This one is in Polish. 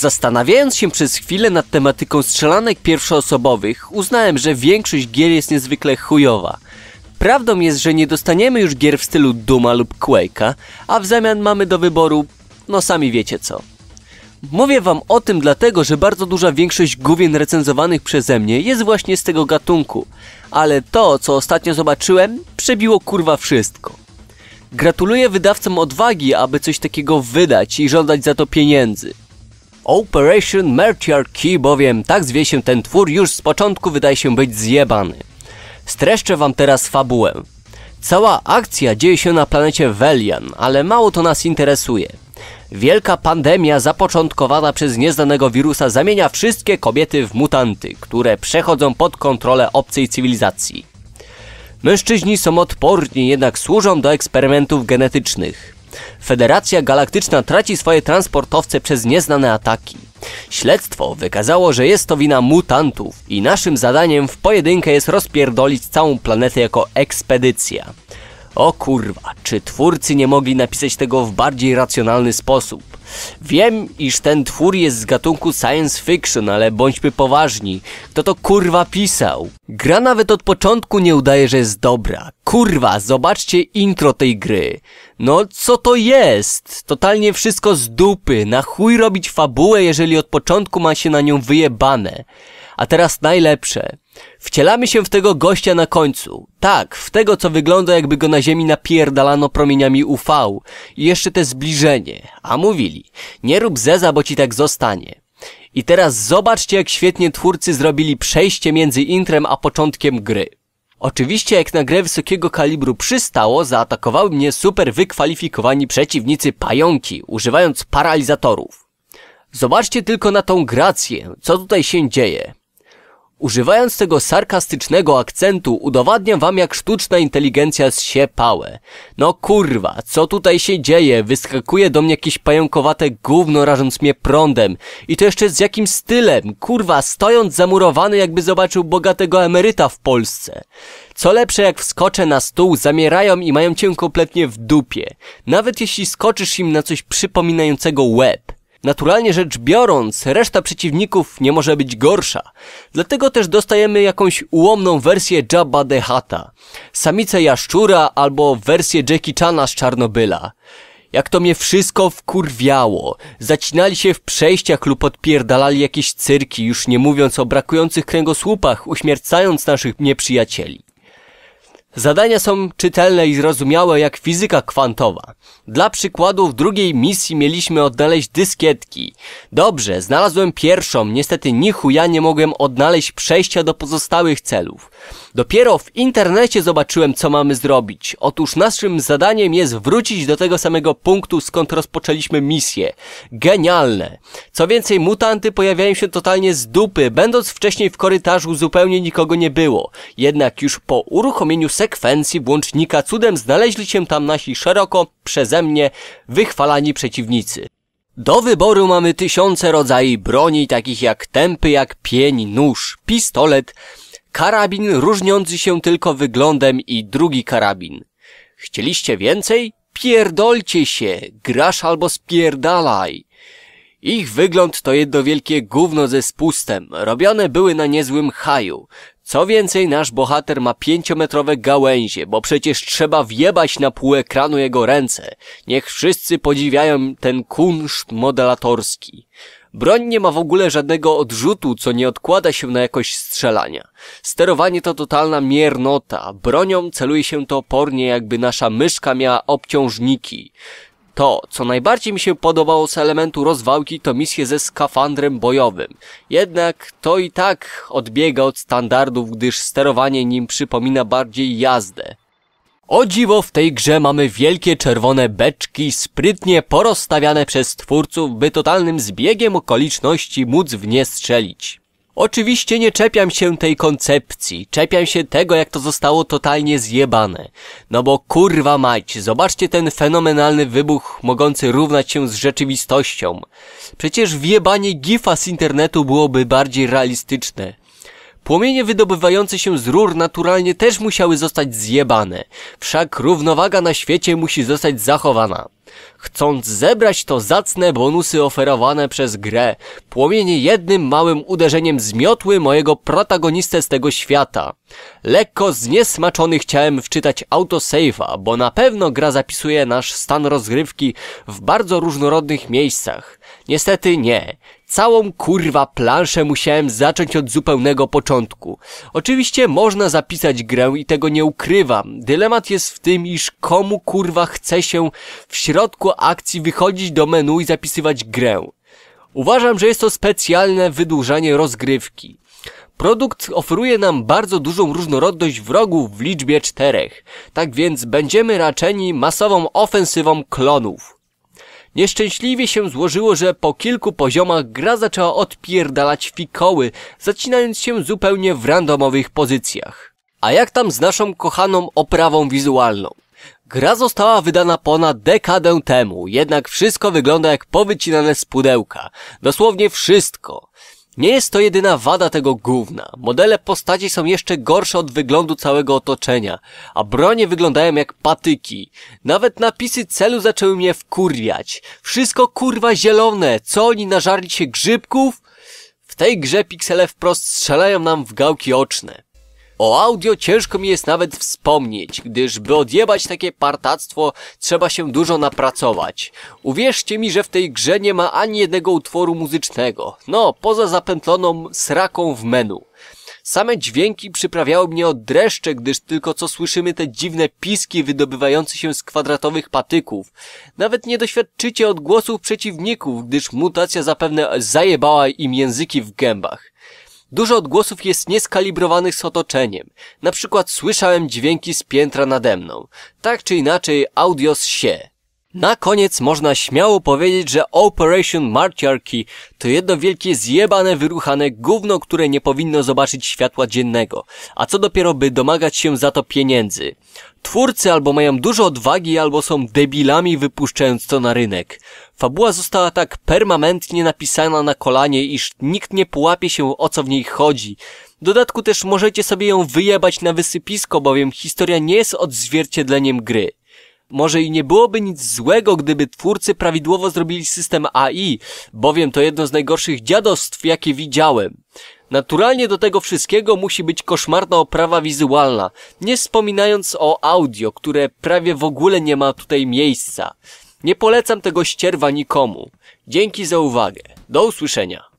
Zastanawiając się przez chwilę nad tematyką strzelanek pierwszoosobowych, uznałem, że większość gier jest niezwykle chujowa. Prawdą jest, że nie dostaniemy już gier w stylu Duma lub Quake'a, a w zamian mamy do wyboru, no sami wiecie co. Mówię wam o tym dlatego, że bardzo duża większość główien recenzowanych przeze mnie jest właśnie z tego gatunku, ale to, co ostatnio zobaczyłem, przebiło kurwa wszystko. Gratuluję wydawcom odwagi, aby coś takiego wydać i żądać za to pieniędzy. Operation Mertiar Key, bowiem tak zwie się ten twór, już z początku wydaje się być zjebany. Streszczę wam teraz fabułę. Cała akcja dzieje się na planecie Velian, ale mało to nas interesuje. Wielka pandemia zapoczątkowana przez nieznanego wirusa zamienia wszystkie kobiety w mutanty, które przechodzą pod kontrolę obcej cywilizacji. Mężczyźni są odporni, jednak służą do eksperymentów genetycznych. Federacja Galaktyczna traci swoje transportowce przez nieznane ataki. Śledztwo wykazało, że jest to wina mutantów i naszym zadaniem w pojedynkę jest rozpierdolić całą planetę jako ekspedycja. O kurwa, czy twórcy nie mogli napisać tego w bardziej racjonalny sposób? Wiem, iż ten twór jest z gatunku science fiction, ale bądźmy poważni. Kto to kurwa pisał? Gra nawet od początku nie udaje, że jest dobra. Kurwa, zobaczcie intro tej gry. No co to jest? Totalnie wszystko z dupy. Na chuj robić fabułę, jeżeli od początku ma się na nią wyjebane. A teraz najlepsze. Wcielamy się w tego gościa na końcu. Tak, w tego co wygląda jakby go na ziemi napierdalano promieniami UV. I jeszcze te zbliżenie. A mówili, nie rób zeza, bo ci tak zostanie. I teraz zobaczcie jak świetnie twórcy zrobili przejście między intrem a początkiem gry. Oczywiście jak na grę wysokiego kalibru przystało, zaatakowały mnie super wykwalifikowani przeciwnicy pająki, używając paralizatorów. Zobaczcie tylko na tą grację, co tutaj się dzieje. Używając tego sarkastycznego akcentu udowadniam wam jak sztuczna inteligencja zsie. No kurwa, co tutaj się dzieje? Wyskakuje do mnie jakieś pająkowate gówno rażąc mnie prądem. I to jeszcze z jakim stylem? Kurwa, stojąc zamurowany jakby zobaczył bogatego emeryta w Polsce. Co lepsze jak wskoczę na stół, zamierają i mają cię kompletnie w dupie. Nawet jeśli skoczysz im na coś przypominającego łeb. Naturalnie rzecz biorąc, reszta przeciwników nie może być gorsza. Dlatego też dostajemy jakąś ułomną wersję Jabba the Hutta, samicę jaszczura albo wersję Jackie Chana z Czarnobyla. Jak to mnie wszystko wkurwiało. Zacinali się w przejściach lub odpierdalali jakieś cyrki, już nie mówiąc o brakujących kręgosłupach, uśmiercając naszych nieprzyjacieli. Zadania są czytelne i zrozumiałe jak fizyka kwantowa. Dla przykładu w drugiej misji mieliśmy odnaleźć dyskietki. Dobrze, znalazłem pierwszą, niestety ni ja nie mogłem odnaleźć przejścia do pozostałych celów. Dopiero w internecie zobaczyłem co mamy zrobić. Otóż naszym zadaniem jest wrócić do tego samego punktu skąd rozpoczęliśmy misję. Genialne. Co więcej mutanty pojawiają się totalnie z dupy, będąc wcześniej w korytarzu zupełnie nikogo nie było. Jednak już po uruchomieniu sekwencji włącznika cudem znaleźli się tam nasi szeroko przeze mnie wychwalani przeciwnicy. Do wyboru mamy tysiące rodzajów broni, takich jak tępy jak pień, nóż, pistolet, karabin różniący się tylko wyglądem i drugi karabin. Chcieliście więcej? Pierdolcie się, grasz albo spierdalaj. Ich wygląd to jedno wielkie gówno ze spustem. Robione były na niezłym haju. Co więcej, nasz bohater ma pięciometrowe gałęzie, bo przecież trzeba wjebać na pół ekranu jego ręce. Niech wszyscy podziwiają ten kunszt modelatorski. Broń nie ma w ogóle żadnego odrzutu, co nie odkłada się na jakość strzelania. Sterowanie to totalna miernota. Bronią celuje się to opornie, jakby nasza myszka miała obciążniki. To, co najbardziej mi się podobało z elementu rozwałki, to misje ze skafandrem bojowym. Jednak to i tak odbiega od standardów, gdyż sterowanie nim przypomina bardziej jazdę. O dziwo w tej grze mamy wielkie czerwone beczki sprytnie porozstawiane przez twórców, by totalnym zbiegiem okoliczności móc w nie strzelić. Oczywiście nie czepiam się tej koncepcji, czepiam się tego jak to zostało totalnie zjebane. No bo kurwa mać, zobaczcie ten fenomenalny wybuch mogący równać się z rzeczywistością. Przecież wjebanie gifa z internetu byłoby bardziej realistyczne. Płomienie wydobywające się z rur naturalnie też musiały zostać zjebane. Wszak równowaga na świecie musi zostać zachowana. Chcąc zebrać to zacne bonusy oferowane przez grę, płomienie jednym małym uderzeniem zmiotły mojego protagonistę z tego świata. Lekko zniesmaczony chciałem wczytać autosave'a, bo na pewno gra zapisuje nasz stan rozgrywki w bardzo różnorodnych miejscach. Niestety nie. Całą kurwa planszę musiałem zacząć od zupełnego początku. Oczywiście można zapisać grę i tego nie ukrywam. Dylemat jest w tym, iż komu kurwa chce się w środku akcji wychodzić do menu i zapisywać grę. Uważam, że jest to specjalne wydłużanie rozgrywki. Produkt oferuje nam bardzo dużą różnorodność wrogów w liczbie czterech, tak więc będziemy raczeni masową ofensywą klonów. Nieszczęśliwie się złożyło, że po kilku poziomach gra zaczęła odpierdalać fikoły, zacinając się zupełnie w randomowych pozycjach. A jak tam z naszą kochaną oprawą wizualną? Gra została wydana ponad dekadę temu, jednak wszystko wygląda jak powycinane z pudełka. Dosłownie wszystko. Nie jest to jedyna wada tego gówna. Modele postaci są jeszcze gorsze od wyglądu całego otoczenia, a bronie wyglądają jak patyki. Nawet napisy celu zaczęły mnie wkurwiać. Wszystko kurwa zielone. Co oni nażarli się grzybków? W tej grze piksele wprost strzelają nam w gałki oczne. O audio ciężko mi jest nawet wspomnieć, gdyż by odjebać takie partactwo trzeba się dużo napracować. Uwierzcie mi, że w tej grze nie ma ani jednego utworu muzycznego. No, poza zapętloną sraką w menu. Same dźwięki przyprawiały mnie od dreszcze, gdyż tylko co słyszymy te dziwne piski wydobywające się z kwadratowych patyków. Nawet nie doświadczycie odgłosów przeciwników, gdyż mutacja zapewne zajebała im języki w gębach. Dużo odgłosów jest nieskalibrowanych z otoczeniem. Na przykład słyszałem dźwięki z piętra nade mną. Tak czy inaczej audio z się. Na koniec można śmiało powiedzieć, że Operation Martiarchy to jedno wielkie zjebane, wyruchane gówno, które nie powinno zobaczyć światła dziennego, a co dopiero by domagać się za to pieniędzy. Twórcy albo mają dużo odwagi, albo są debilami wypuszczając to na rynek. Fabuła została tak permanentnie napisana na kolanie, iż nikt nie połapie się o co w niej chodzi. W dodatku też możecie sobie ją wyjebać na wysypisko, bowiem historia nie jest odzwierciedleniem gry. Może i nie byłoby nic złego, gdyby twórcy prawidłowo zrobili system AI, bowiem to jedno z najgorszych dziadostw, jakie widziałem. Naturalnie do tego wszystkiego musi być koszmarna oprawa wizualna, nie wspominając o audio, które prawie w ogóle nie ma tutaj miejsca. Nie polecam tego ścierwa nikomu. Dzięki za uwagę. Do usłyszenia.